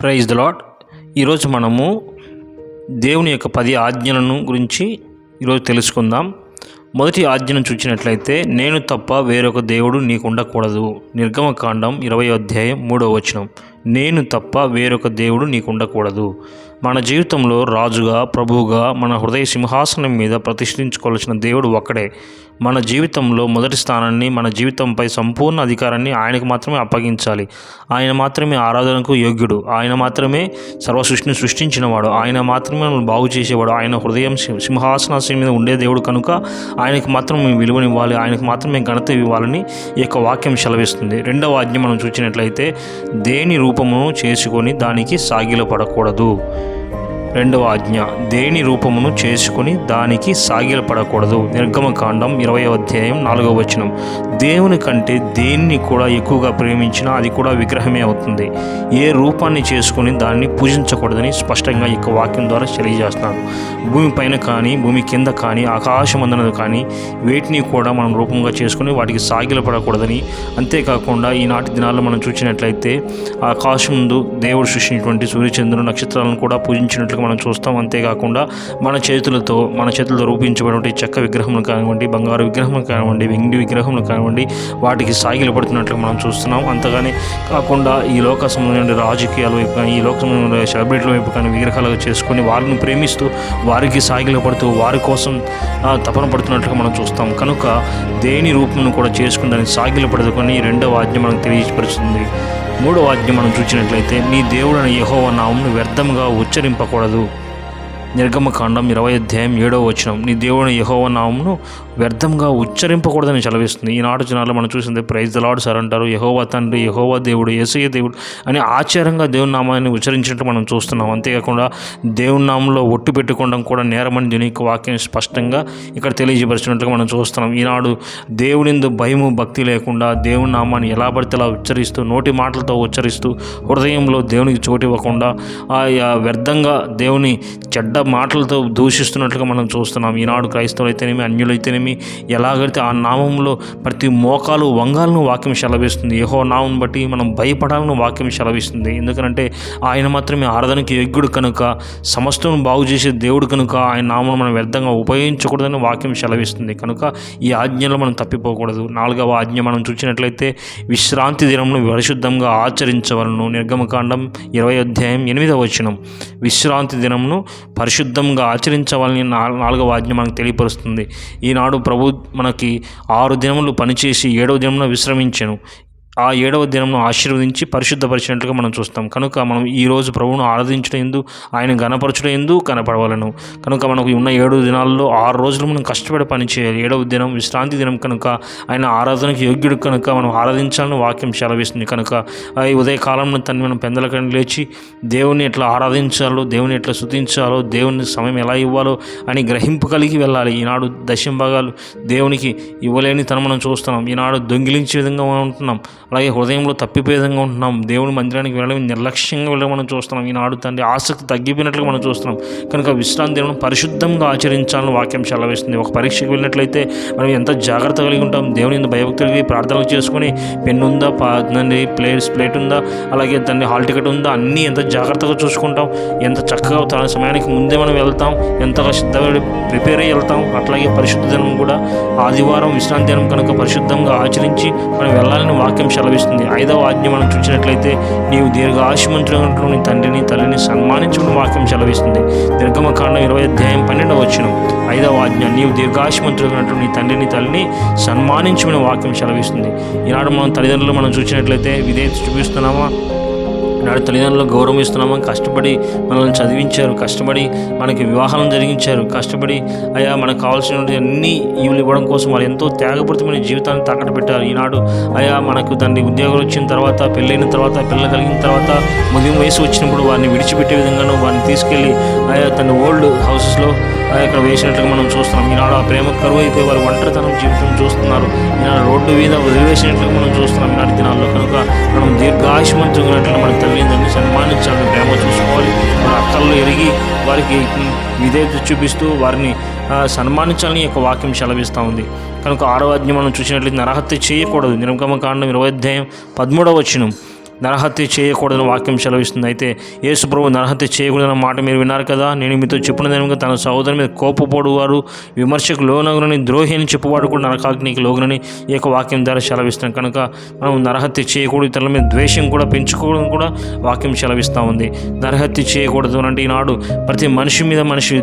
Praise the lord ఈరోజు మనము దేవుని యొక్క పది ఆజ్ఞలను గురించి ఈరోజు తెలుసుకుందాం. మొదటి ఆజ్ఞను చూసినట్లయితే నేను తప్ప వేరొక దేవుడు నీకు ఉండకూడదు. నిర్గమకాండం ఇరవై అధ్యాయం మూడవ వచనం. నేను తప్ప వేరొక దేవుడు నీకు ఉండకూడదు. మన జీవితంలో రాజుగా ప్రభువుగా మన హృదయ సింహాసనం మీద ప్రతిష్ఠించుకోవాల్సిన దేవుడు ఒక్కడే. మన జీవితంలో మొదటి స్థానాన్ని మన జీవితంపై సంపూర్ణ అధికారాన్ని ఆయనకు మాత్రమే అప్పగించాలి. ఆయన మాత్రమే ఆరాధనకు యోగ్యుడు. ఆయన మాత్రమే సర్వ సృష్టిని సృష్టించినవాడు. ఆయన మాత్రమే మనల్ని బాగు చేసేవాడు. ఆయన హృదయం సింహ- మీద ఉండే దేవుడు కనుక ఆయనకు మాత్రం మేము విలువనివ్వాలి. ఆయనకు మాత్రమే ఘనత ఇవ్వాలని ఈ యొక్క వాక్యం సెలవిస్తుంది. రెండవ ఆజ్ఞ మనం చూసినట్లయితే దేని రూపమును చేసుకొని దానికి సాగిలపడకూడదు. రెండవ ఆజ్ఞ దేని రూపమును చేసుకొని దానికి సాగిలపడకూడదు. నిర్గమకాండం ఇరవై అధ్యాయం నాలుగవ వచనం. దేవుని కంటే దేన్ని కూడా ఎక్కువగా ప్రేమించినా అది కూడా విగ్రహమే అవుతుంది. ఏ రూపాన్ని చేసుకొని దాన్ని పూజించకూడదని స్పష్టంగా ఈ యొక్క వాక్యం ద్వారా తెలియజేస్తున్నాను భూమి పైన కానీ భూమి కింద కానీ ఆకాశమందనది కానీ వేటిని కూడా మనం రూపంగా చేసుకుని వాటికి సాగిలపడకూడదని. అంతేకాకుండా ఈనాటి దినాల్లో మనం చూసినట్లయితే ఆకాశం ముందు దేవుడు సృష్టించినటువంటి సూర్యచంద్రుడు నక్షత్రాలను కూడా మనం చూస్తాం. అంతేకాకుండా మన చేతులతో మన చేతులతో రూపించబడినటువంటి చెక్క విగ్రహములు కానివ్వండి బంగారు విగ్రహములు కానివ్వండి వెండి విగ్రహములు కానివ్వండి వాటికి సాగిలు పడుతున్నట్లు మనం చూస్తున్నాం. అంతగానే కాకుండా ఈ లోక సంబంధమైన రాజకీయాల వైపు కానీ ఈ లోక సంబంధమైన సెలబ్రిటీల వైపు కానీ విగ్రహాలుగా చేసుకొని వారిని ప్రేమిస్తూ వారికి సాగిలు పడుతూ వారి కోసం తపన పడుతున్నట్లుగా మనం చూస్తాం. కనుక దేని రూపమును కూడా చేసుకుని దాన్ని సాగిలు పడుకొని రెండవ ఆజ్ఞ మనకు తెలియపరుస్తుంది. మూడవ ఆజ్ఞ మనం చూసినట్లయితే నీ దేవుడైన యహోవ నామమును వ్యర్థంగా ఉచ్చరింపకూడదు. నిర్గమకాండం ఇరవై అధ్యాయం ఏడవ వచనం. నీ దేవుని యహోవ నామమును వ్యర్థంగా ఉచ్చరింపకూడదని చలవిస్తుంది. ఈనాడు జనాలు మనం చూసింది ప్రైజ్ దలాడు సార్ అంటారు. యహోవా తండ్రి యహోవా దేవుడు ఏసయ్య దేవుడు అని ఆచారంగా దేవుని నామాన్ని ఉచ్చరించినట్టు మనం చూస్తున్నాం. అంతేకాకుండా దేవుని నామంలో ఒట్టు పెట్టుకోవడం కూడా నేరమని దీని వాక్యం స్పష్టంగా ఇక్కడ తెలియజేపరిచినట్లుగా మనం చూస్తున్నాం. ఈనాడు దేవునిందు భయము భక్తి లేకుండా దేవుని నామాన్ని ఎలా పడితే అలా ఉచ్చరిస్తూ నోటి మాటలతో ఉచ్చరిస్తూ హృదయంలో దేవునికి చోటు ఇవ్వకుండా ఆ వ్యర్థంగా దేవుని చెడ్డ మాటలతో దూషిస్తున్నట్లుగా మనం చూస్తున్నాం. ఈనాడు క్రైస్తవులు అయితేనేమి అన్యులైతేనేమి ఎలాగైతే ఆ నామంలో ప్రతి మోకాలు వంగాలను వాక్యం సెలవిస్తుంది ఏహో నామం బట్టి మనం భయపడాలని వాక్యం సెలవిస్తుంది. ఎందుకంటే ఆయన మాత్రమే ఆరాధనకి యోగ్యుడు కనుక సమస్తం బాగు చేసే దేవుడు కనుక ఆయన నామం మనం వ్యర్థంగా ఉపయోగించకూడదని వాక్యం సెలవిస్తుంది. కనుక ఈ ఆజ్ఞలో మనం తప్పిపోకూడదు. నాలుగవ ఆజ్ఞ మనం చూసినట్లయితే విశ్రాంతి దినమును పరిశుద్ధంగా ఆచరించవలను. నిర్గమకాండం ఇరవై అధ్యాయం ఎనిమిదవ వచనం. విశ్రాంతి దినమును పరిశుద్ధంగా ఆచరించవాలని నా నాలుగవ ఆజ్ఞ మనకు తెలియపరుస్తుంది. ఈనాడు ప్రభు మనకి ఆరు దినములు పనిచేసి ఏడవ దినమున విశ్రమించాను. ఆ ఏడవ దినమును ఆశీర్వదించి పరిశుద్ధపరిచినట్లుగా మనం చూస్తాం. కనుక మనం ఈ రోజు ప్రభువును ఆరాధించడం ఎందు ఆయన గణపరచడం ఎందు కనపడవలను. కనుక మనకు ఉన్న ఏడు దినాల్లో ఆరు రోజులు మనం కష్టపడి పని చేయాలి. ఏడవ దినం విశ్రాంతి దినం కనుక ఆయన ఆరాధనకి యోగ్యుడు కనుక మనం ఆరాధించాలని వాక్యం సెలవిస్తుంది. కనుక ఈ ఉదయకాలంలో తను మనం పెందలకని లేచి దేవుని ఎట్లా ఆరాధించాలో దేవుని ఎట్లా శుతించాలో దేవుని సమయం ఎలా ఇవ్వాలో అని గ్రహింపు కలిగి వెళ్ళాలి. ఈనాడు దశం భాగాలు దేవునికి ఇవ్వలేని తను మనం చూస్తున్నాం. ఈనాడు దొంగిలించే విధంగా మనం ఉంటున్నాం. అలాగే హృదయంలో తప్పిపోయే విధంగా ఉంటున్నాం. దేవుని మందిరానికి వెళ్ళడం నిర్లక్ష్యంగా వెళ్ళడం మనం చూస్తున్నాం. ఈనాడు తండ్రి ఆసక్తి తగ్గిపోయినట్లుగా మనం చూస్తున్నాం. కనుక విశ్రాంతి దినం పరిశుద్ధంగా ఆచరించాలని వాక్యం చల్లవేస్తుంది ఒక పరీక్షకు వెళ్ళినట్లయితే మనం ఎంత జాగ్రత్త కలిగి ఉంటాం? దేవుని ఎందు భయభక్తి కలిగి ప్రార్థనలు చేసుకొని పెన్ ఉందా పా తండ్రి ప్లేస్ ప్లేట్ ఉందా అలాగే తండ్రి హాల్ టికెట్ ఉందా అన్నీ ఎంత జాగ్రత్తగా చూసుకుంటాం? ఎంత చక్కగా తన సమయానికి ముందే మనం వెళ్తాం? ఎంతగా సిద్ధపడి ప్రిపేర్ అయ్యి వెళ్తాం? అట్లాగే పరిశుద్ధ దినం కూడా ఆదివారం విశ్రాంతి దినం కనుక పరిశుద్ధంగా ఆచరించి మనం వెళ్ళాలని వాక్యం సెలవిస్తుంది. ఐదవ ఆజ్ఞ మనం చూసినట్లయితే నీవు దీర్ఘ ఆశమంతుడు నీ తండ్రిని తల్లిని సన్మానించుకుని వాక్యం సెలవిస్తుంది. దీర్ఘమకాండం ఇరవై అధ్యాయం పన్నెండవ వచ్చిన ఐదవ ఆజ్ఞ నీవు దీర్ఘాశమంతుడు నీ తండ్రిని తల్లిని సన్మానించుకుని వాక్యం సెలవిస్తుంది. ఈనాడు మనం తల్లిదండ్రులు మనం చూసినట్లయితే విధేయత చూపిస్తున్నామా? నాడు తల్లిదండ్రులు గౌరవం కష్టపడి మనల్ని చదివించారు కష్టపడి మనకి వివాహం జరిగించారు కష్టపడి అయ్యా మనకు కావాల్సినటువంటి అన్ని ఈవులు ఇవ్వడం కోసం వాళ్ళు ఎంతో త్యాగపూరితమైన జీవితాన్ని తాకట్టు పెట్టారు ఈనాడు అయ్యా మనకు దాన్ని ఉద్యోగాలు వచ్చిన తర్వాత పెళ్ళైన తర్వాత పిల్లలు కలిగిన తర్వాత ముదిం వయసు వచ్చినప్పుడు వారిని విడిచిపెట్టే విధంగాను వారిని తీసుకెళ్ళి ఆయా తన ఓల్డ్ హౌసెస్లో ఇక్కడ వేసినట్లుగా మనం చూస్తున్నాం. ఈనాడు ఆ ప్రేమ కరువు అయిపోయి వారు ఒంటరితనం జీవితం చూస్తున్నారు. ఈనాడు రోడ్డు మీద వదిలివేసినట్లుగా మనం చూస్తున్నాం. ఈనాటి దినాల్లో కనుక మనం దీర్ఘాయుష్మంతున్నట్లుగా మన సన్మానించాలని ప్రేమ చూసుకోవాలి. మన అక్కల్లో ఎరిగి వారికి విధేయత చూపిస్తూ వారిని సన్మానించాలని యొక్క వాక్యం సెలవిస్తూ ఉంది. కనుక ఆరో అధ్యయం మనం చూసినట్లయితే నరహత్య చేయకూడదు. నిర్గమకాండం ఇరవై అధ్యాయం పదమూడవ వచ్చినం నరహత్య చేయకూడదని వాక్యం సెలవిస్తుంది. అయితే యేసు ప్రభు నరహత్య చేయకూడదన్న మాట మీరు విన్నారు కదా? నేను మీతో చెప్పిన దానిగా తన సహోదరు మీద కోపపోడు వారు విమర్శకు లోనగునని ద్రోహి అని చెప్పువాడు కూడా నరకాగ్నికి లోగునని ఈ యొక్క వాక్యం ద్వారా సెలవిస్తున్నాం. కనుక మనం నరహత్య చేయకూడదు ఇతరుల మీద ద్వేషం కూడా పెంచుకోవడం కూడా వాక్యం సెలవిస్తూ ఉంది. నరహత్య చేయకూడదు అంటే ఈనాడు ప్రతి మనిషి మీద మనిషి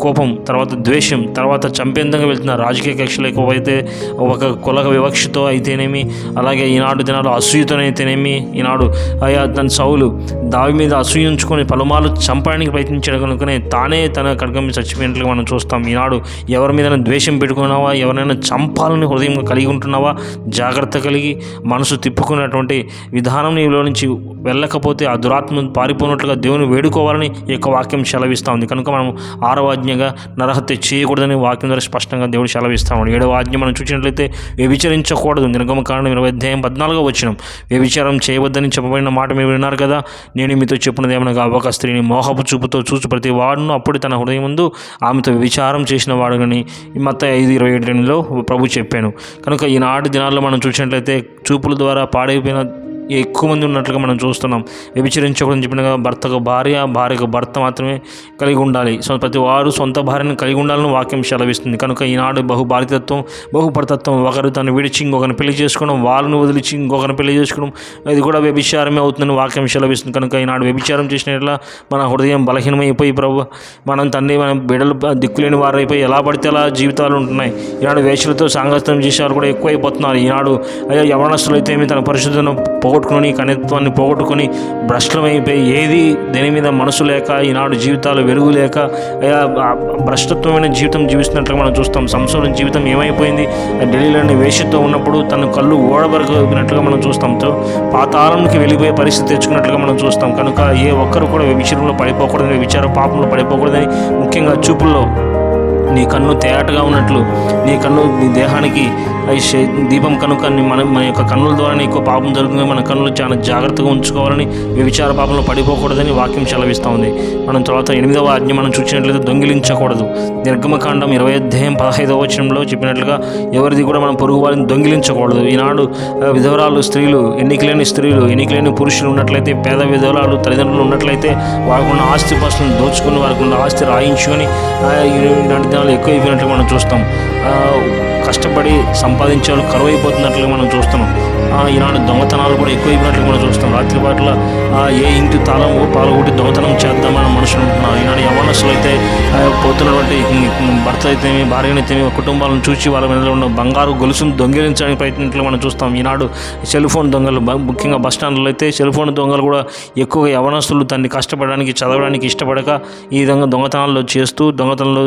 కోపం తర్వాత ద్వేషం తర్వాత చంపేందంగా వెళ్తున్న రాజకీయ కక్షలు ఎక్కువైతే ఒక కుల వివక్షతో అయితేనేమి అలాగే ఈనాడు దినాలు అసూయతోనైతేనేమి ఈనాడు అయ్యా తన సౌలు దావి మీద అసూయ ఉంచుకొని పలుమార్లు చంపడానికి ప్రయత్నించడం కనుకనే తానే తన కడగం చచ్చిపోయినట్లు మనం చూస్తాం. ఈనాడు ఎవరి మీద ద్వేషం పెట్టుకున్నావా? ఎవరైనా చంపాలని హృదయం కలిగి ఉంటున్నావా? జాగ్రత్త కలిగి మనసు తిప్పుకున్నటువంటి విధానం నీలో నుంచి వెళ్ళకపోతే ఆ దురాత్మ పారిపోయినట్లుగా దేవుని వేడుకోవాలని ఈ యొక్క వాక్యం సెలవిస్తూ ఉంది. కనుక మనం ఆరవ ఆజ్ఞగా నరహత్య చేయకూడదని వాక్యం ద్వారా స్పష్టంగా దేవుడు సెలవిస్తా ఏడవ ఆజ్ఞ మనం చూసినట్లయితే వ్యభిచరించకూడదు. నిర్గమ కారణం ఇరవై అధ్యాయం పద్నాలుగో వచ్చిన వ్యభిచారం చేయవద్దని చెప్పబడిన మాట మీరు విన్నారు కదా? నేను మీతో చెప్పినది ఏమనగా ఒక స్త్రీని మోహపు చూపుతో చూసి ప్రతి వాడును అప్పుడు తన హృదయం ముందు ఆమెతో విచారం చేసిన వాడుగని మొత్తం ఐదు ఇరవై ఏడులో ప్రభు చెప్పాను. కనుక ఈనాటి దినాల్లో మనం చూసినట్లయితే చూపుల ద్వారా పాడైపోయిన ఎక్కువ మంది ఉన్నట్లుగా మనం చూస్తున్నాం. వ్యభిచరించకూడదని చెప్పినగా భర్తకు భార్య భార్యకు భర్త మాత్రమే కలిగి ఉండాలి. సో ప్రతి వారు సొంత భార్యను కలిగి ఉండాలని వాక్యం సెలవిస్తుంది. కనుక ఈనాడు బహుభారితత్వం బహుపరతత్వం ఒకరు తను విడిచి ఇంకొకరిని పెళ్ళి చేసుకోవడం వాళ్ళని వదిలిచి ఇంకొకరిని పెళ్ళి చేసుకోవడం ఇది కూడా వ్యభిచారమే అవుతుందని వాక్యం సెలవిస్తుంది. కనుక ఈనాడు వ్యభిచారం చేసినట్ల మన హృదయం బలహీనమైపోయి ప్రభు మనం తండ్రి మన బిడలు దిక్కులేని వారైపోయి ఎలా పడితే అలా జీవితాలు ఉంటున్నాయి. ఈనాడు వేషలతో సాంగత్యం చేసేవారు కూడా ఎక్కువైపోతున్నారు. ఈనాడు అయ్యా యవనస్తులు అయితే తన తన పరిశుద్ధను పోగొట్టుకుని కనిత్వాన్ని పోగొట్టుకొని భ్రష్టమైపోయి ఏది దేని మీద మనసు లేక ఈనాడు జీవితాలు వెలుగు లేక భ్రష్టత్వమైన జీవితం జీవిస్తున్నట్లుగా మనం చూస్తాం. సంసారం జీవితం ఏమైపోయింది? ఢిల్లీలోని వేషతో ఉన్నప్పుడు తన కళ్ళు ఓడబరగినట్లుగా మనం చూస్తాం. తో పాతాళంకి వెళ్ళిపోయే పరిస్థితి తెచ్చుకున్నట్లుగా మనం చూస్తాం. కనుక ఏ ఒక్కరు కూడా విషయంలో పడిపోకూడదని విచార పాపంలో పడిపోకూడదని ముఖ్యంగా చూపుల్లో నీ కన్ను తేటగా ఉన్నట్లు నీ కన్ను నీ దేహానికి దీపం కనుక మన మన యొక్క కన్నుల ద్వారా ఎక్కువ పాపం జరుగుతుంది మన కన్నులు చాలా జాగ్రత్తగా ఉంచుకోవాలని వ్యభిచార పాపంలో పడిపోకూడదని వాక్యం సెలవిస్తూ ఉంది మనం తర్వాత ఎనిమిదవ ఆజ్ఞ మనం చూసినట్లయితే దొంగిలించకూడదు నిర్గమకాండం ఇరవై అధ్యాయం పదహైదవ వచనంలో చెప్పినట్లుగా ఎవరిది కూడా మనం పొరుగు వారిని దొంగిలించకూడదు ఈనాడు విధవరాలు స్త్రీలు ఎన్నికలేని స్త్రీలు ఎన్నికలేని పురుషులు ఉన్నట్లయితే పేద విధవరాలు తల్లిదండ్రులు ఉన్నట్లయితే వారికి ఉన్న ఆస్తి పాస్తులను దోచుకుని వారికి ఉన్న ఆస్తి రాయించుకొని ఇలాంటి దినాలు ఎక్కువ అయిపోయినట్లు మనం చూస్తాం కష్టపడి సంపాదించే వాళ్ళు కరువు అయిపోతున్నట్లుగా మనం చూస్తున్నాం. ఇలాంటి ఈనాడు దొంగతనాలు కూడా ఎక్కువైపోయినట్లు మనం చూస్తాం రాత్రి పాటల ఏ ఇంటి తాళం పాల్గొట్టి దొంగతనం చేద్దామని మనుషులు ఉంటున్నారు. ఈనాడు యవనస్తులు అయితే పోతున్నటువంటి భర్త అయితే భార్య భార్యనైతే కుటుంబాలను చూసి వాళ్ళ మీద ఉన్న బంగారు గొలుసును దొంగిలించడానికి ప్రయత్నించడం మనం చూస్తాం. ఈనాడు సెల్ ఫోన్ దొంగలు బ- ముఖ్యంగా బస్ స్టాండ్లో అయితే సెల్ ఫోన్ దొంగలు కూడా ఎక్కువగా యవనస్తులు దాన్ని కష్టపడడానికి చదవడానికి ఇష్టపడక ఈ విధంగా దొంగతనాల్లో చేస్తూ దొంగతనంలో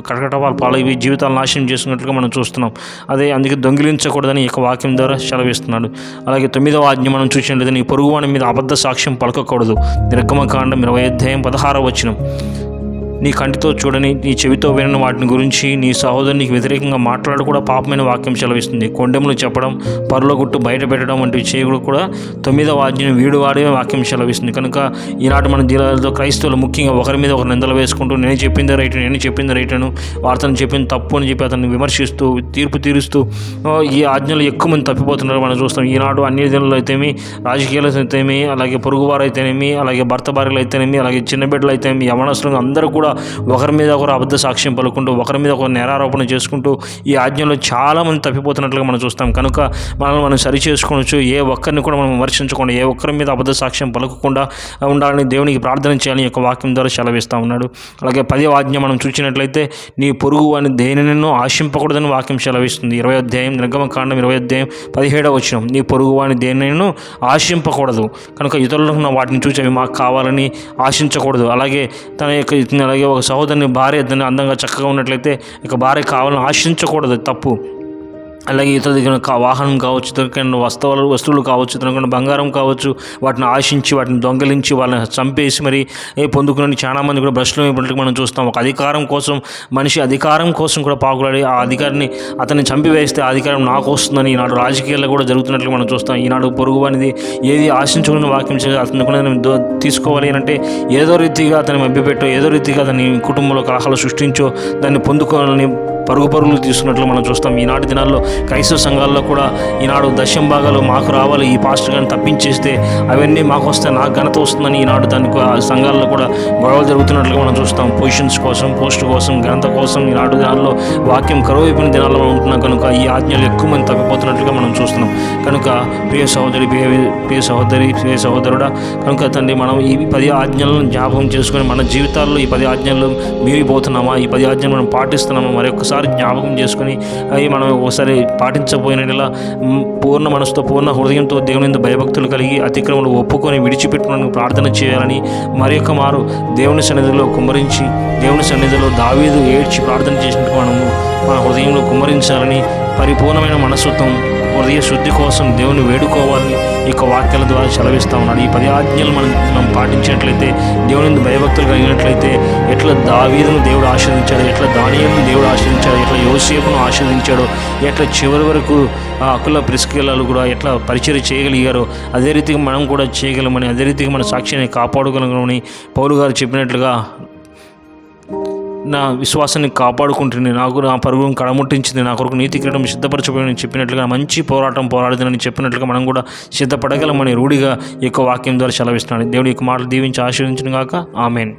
కటకటపాలు పాలైపోయి జీవితాలు నాశనం చేస్తున్నట్లుగా మనం చూస్తున్నాం. అదే అందుకే దొంగిలించకూడదని ఈ వాక్యం ద్వారా సెలవిస్తున్నాడు. అలాగే తొమ్మిదవ ఆజ్ఞ మనం చూసినట్లయితే నీ పొరుగువాని మీద అబద్ధ సాక్ష్యం పలకకూడదు. నిర్గమకాండం ఇరవై అధ్యాయం పదహారవ వచ్చినం నీ కంటితో చూడని నీ చెవితో వినని వాటిని గురించి నీ సహోదరునికి వ్యతిరేకంగా మాట్లాడు కూడా పాపమైన వాక్యం సెలవిస్తుంది. కొండెములు చెప్పడం పరుల గుట్టు బయట పెట్టడం వంటివి చేయకుడు కూడా తొమ్మిదవ వాద్యం వీడు వాడే వాక్యం సెలవిస్తుంది. కనుక ఈనాటి మన జిల్లాలతో క్రైస్తవులు ముఖ్యంగా ఒకరి మీద ఒకరు నిందలు వేసుకుంటూ నేను చెప్పింది రైట్ నేను చెప్పింది రైట్ అను వార్తను చెప్పింది తప్పు అని చెప్పి అతన్ని విమర్శిస్తూ తీర్పు తీరుస్తూ ఈ ఆజ్ఞలు ఎక్కువ మంది తప్పిపోతున్నారు మనం చూస్తాం. ఈనాడు అన్ని దినాలు అయితేమి రాజకీయాలు అయితేమి అలాగే పొరుగువారు అయితేనేమి అలాగే భర్త భార్యలు అయితేనేమి అలాగే చిన్న బిడ్డలు అయితేనేమి యవనస్తులు అందరూ కూడా ఒకరి మీద ఒకరు అబద్ధ సాక్ష్యం పలుకుంటూ ఒకరి మీద ఒకరు నేరారోపణ చేసుకుంటూ ఈ ఆజ్ఞలో చాలామంది తప్పిపోతున్నట్లుగా మనం చూస్తాం. కనుక మనల్ని మనం సరి చేసుకోవచ్చు. ఏ ఒక్కరిని కూడా మనం విమర్శించకుండా ఏ ఒక్కరి మీద అబద్ధ సాక్ష్యం పలకకుండా ఉండాలని దేవునికి ప్రార్థన చేయాలని యొక్క వాక్యం ద్వారా సెలవిస్తూ ఉన్నాడు. అలాగే పది ఆజ్ఞ మనం చూసినట్లయితే నీ పొరుగు అని దేనినో ఆశింపకూడదని వాక్యం సెలవిస్తుంది. ఇరవై అధ్యాయం నిర్గమకాండం ఇరవై అధ్యాయం పదిహేడవ వచ్చిన నీ పొరుగు వాని దేనినో ఆశింపకూడదు. కనుక ఇతరులకు ఉన్న వాటిని చూసి అవి మాకు కావాలని ఆశించకూడదు. అలాగే తన యొక్క అలాగే ఒక సహోదరుని భార్య అందంగా చక్కగా ఉన్నట్లయితే ఇక భార్య కావాలని ఆశించకూడదు తప్పు. అలాగే ఇతర దగ్గర వాహనం కావచ్చు దొరికిన వస్తువులు వస్తువులు కావచ్చు దొరికిన బంగారం కావచ్చు వాటిని ఆశించి వాటిని దొంగలించి వాళ్ళని చంపేసి మరి ఏ పొందుకుని చాలామంది కూడా భ్రష్టులు అయిపోయినట్టు మనం చూస్తాం. ఒక అధికారం కోసం మనిషి అధికారం కోసం కూడా పాకులాడి ఆ అధికారిని అతన్ని చంపివేస్తే ఆ అధికారం నాకు వస్తుందని ఈనాడు రాజకీయాల్లో కూడా జరుగుతున్నట్లు మనం చూస్తాం. ఈనాడు పొరుగు అనేది ఏది ఆశించుకుని వాక్యం చేయాలి అతను కూడా తీసుకోవాలి అని అంటే ఏదో రీతిగా అతన్ని మభ్యపెట్టో ఏదో రీతిగా అతని కుటుంబంలో కలహాలు సృష్టించో దాన్ని పొందుకోవాలని పరుగు పరుగులు తీసుకున్నట్లు మనం చూస్తాం. ఈనాటి దినాల్లో క్రైస్తవ సంఘాల్లో కూడా ఈనాడు దశం భాగాలు మాకు రావాలి. ఈ పాస్టర్ కానీ తప్పించేస్తే అవన్నీ మాకు వస్తే నాకు ఘనత వస్తుందని ఈనాడు దానికి సంఘాల్లో కూడా గొడవలు జరుగుతున్నట్లుగా మనం చూస్తాం. పొజిషన్స్ కోసం పోస్ట్ కోసం ఘనత కోసం ఈనాడు దినాల్లో వాక్యం కరువు అయిపోయిన దినాల్లో మనం ఉంటున్నాం. కనుక ఈ ఆజ్ఞలు ఎక్కువ మంది తప్పిపోతున్నట్లుగా మనం చూస్తున్నాం. కనుక ప్రియ సహోదరి ప్రియ ప్రియ సహోదరి ప్రియ సహోదరుడా కనుక తండ్రి మనం ఈ పది ఆజ్ఞలను జ్ఞాపకం చేసుకొని మన జీవితాల్లో ఈ పది ఆజ్ఞలు మీరిపోతున్నామా? ఈ పది ఆజ్ఞలు మనం పాటిస్తున్నామా? మరి ఒకసారి జ్ఞాపకం చేసుకొని అవి మనం ఒకసారి పాటించబోయిన యెడల, పూర్ణ మనసుతో పూర్ణ హృదయంతో దేవుని భయభక్తులు కలిగి అతిక్రమలు ఒప్పుకొని విడిచిపెట్టుకుని ప్రార్థన చేయాలని మరి యొక్క మారు దేవుని సన్నిధిలో కుమ్మరించి దేవుని సన్నిధిలో దావీదు ఏడ్చి ప్రార్థన చేసినట్టు మనము మన హృదయంలో కుమ్మరించాలని పరిపూర్ణమైన మనస్సుతో హృదయ శుద్ధి కోసం దేవుని వేడుకోవాలని ఈ యొక్క వాక్యాల ద్వారా చలవిస్తూ ఉన్నాడు. ఈ పది ఆజ్ఞలు మనం మనం పాటించినట్లయితే దేవుని భయభక్తులు కలిగినట్లయితే ఎట్లా దావీదును దేవుడు ఆశ్రదించాడు ఎట్లా దానియలను దేవుడు ఆశ్రదించాడు ఎట్లా యోసేపును ఆశీర్వదించాడు ఎట్లా చివరి వరకు ఆ అకుల ప్రిస్కిలాలు కూడా ఎట్లా పరిచయం చేయగలిగారో అదే రీతిగా మనం కూడా చేయగలమని అదే రీతిగా మన సాక్ష్యాన్ని కాపాడగలమని పౌరు గారు చెప్పినట్లుగా నా విశ్వాసాన్ని కాపాడుకుంటుంది. నాకు నా పరుగును కడముట్టించింది. నా కొరకు నీతి క్రీడం సిద్ధపరచబడి చెప్పినట్లుగా మంచి పోరాటం పోరాడిందని చెప్పినట్లుగా మనం కూడా సిద్ధపడగలమని రూఢిగా ఈ యొక్క వాక్యం ద్వారా సెలవిస్తున్నాను. దేవుడి యొక్క మాటలు దీవించి ఆశీర్వించిన గాక. ఆమెన్.